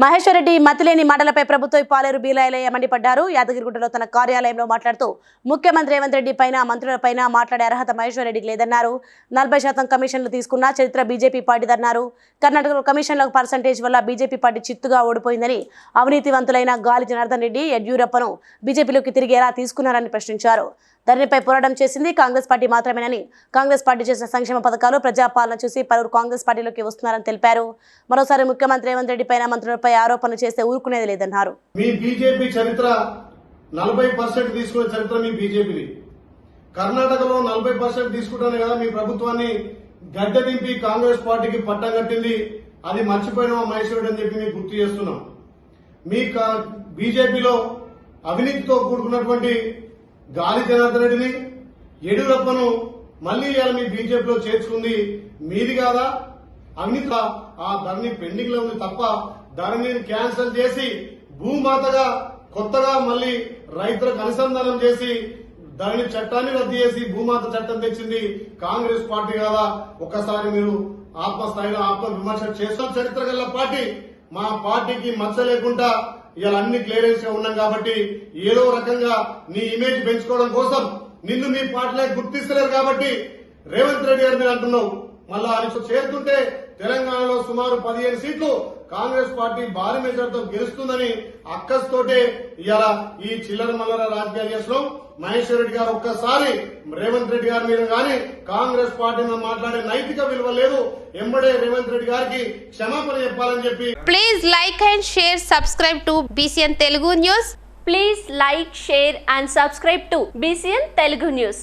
మహేశ్వరరెడ్డి మతిలేని మండలపై ప్రభుత్వ పాలేరు బీలాయలయ్య మండిపడ్డారు. యాదగిరిగుట్టలో తన కార్యాలయంలో మాట్లాడుతూ ముఖ్యమంత్రి రేవంత్ రెడ్డి పైన మంత్రులపైన మాట్లాడే అర్హత మహేశ్వరరెడ్డికి లేదన్నారు. నలభై శాతం కమిషన్లు తీసుకున్న చరిత్ర బీజేపీ పార్టీదన్నారు కర్ణాటకలో కమిషన్ల పర్సంటేజ్ వల్ల బీజేపీ పార్టీ చిత్తుగా ఓడిపోయిందని అవినీతివంతులైన గాలి జనార్దన్ రెడ్డి యడ్యూరప్పను బీజేపీలోకి తిరిగి ఎలా తీసుకున్నారని ప్రశ్నించారు. ధరణిపై పోరాటం చేసింది కాంగ్రెస్ పార్టీ మాత్రమేనని. కాంగ్రెస్ పార్టీ చేసిన సంక్షేమ పథకాలు ప్రజాపాలన చూసి పలువురు కాంగ్రెస్ పార్టీలోకి వస్తున్నారని తెలిపారు. మరోసారి ముఖ్యమంత్రి రేవంత్ రెడ్డి పైన మంత్రులపై ఆరోపణలు చేస్తే ఊరుకునేది లేదన్నారు. మీ బీజేపీ చరిత్ర నలభై పర్సెంట్ తీసుకునే చరిత్ర మీ బీజేపీది. కర్ణాటకలో నలభై పర్సెంట్ తీసుకుంటానే కదా మీ ప్రభుత్వాన్ని గడ్డ దింపి కాంగ్రెస్ పార్టీకి పట్టం కట్టింది. అది మర్చిపోయిన మహేశ్వరుడు అని చెప్పి మీకు గుర్తు చేస్తున్నాం. మీ కా- బీజేపీలో అవినీతితో కూడుకున్నటువంటి గాలి జనార్దన్ రెడ్డిని యడ్యూరప్పను మళ్ళీ ఇవాళ మీ బీజేపీలో చేర్చుకుంది మీది కాదా? అమిత ఆ ధరని పెండింగ్లో ఉంది తప్ప ధరని క్యాన్సిల్ చేసి భూమాతగా కొత్తగా మళ్ళీ రైతులకు అనుసంధానం చేసి దాని చట్టాన్ని రద్దు చేసి భూమాత చట్టం తెచ్చింది కాంగ్రెస్ పార్టీ కాదా? ఒక్కసారి మీరు ఆత్మస్థాయిలో ఆత్మ విమర్శ చేసిన చరిత్ర గల పార్టీ. మా పార్టీకి మచ్చ లేకుండా ఇవాళ అన్ని క్లియరెన్స్గా ఉన్నాం కాబట్టి ఏదో రకంగా నీ ఇమేజ్ పెంచుకోవడం కోసం నిన్ను మీ పార్టీలోకి గుర్తిస్తలేరు కాబట్టి రేవంత్ రెడ్డి గారు మీరు అంటున్నావు. మళ్ళా ఆయన చేరుతుంటే తెలంగాణలో సుమారు పదిహేను సీట్లు కాంగ్రెస్ పార్టీ భారీ మెజార్టీతో గెలుస్తుందని అక్కస్తోటే ఇవాళ ఈ చిల్లర మల్లర రాజకీయాలు చేస్తున్నాం. మహేశ్వర్ రెడ్డి గారు ఒక్కసారి రేవంత్ రెడ్డి గారి మీద గాని కాంగ్రెస్ పార్టీ మీద మాట్లాడే నైతిక విలువ లేదు. ఎంబడే రేవంత్ రెడ్డి గారికి క్షమాపణ చెప్పాలని చెప్పి please like and share subscribe to BCN Telugu news please like share and subscribe to BCN Telugu news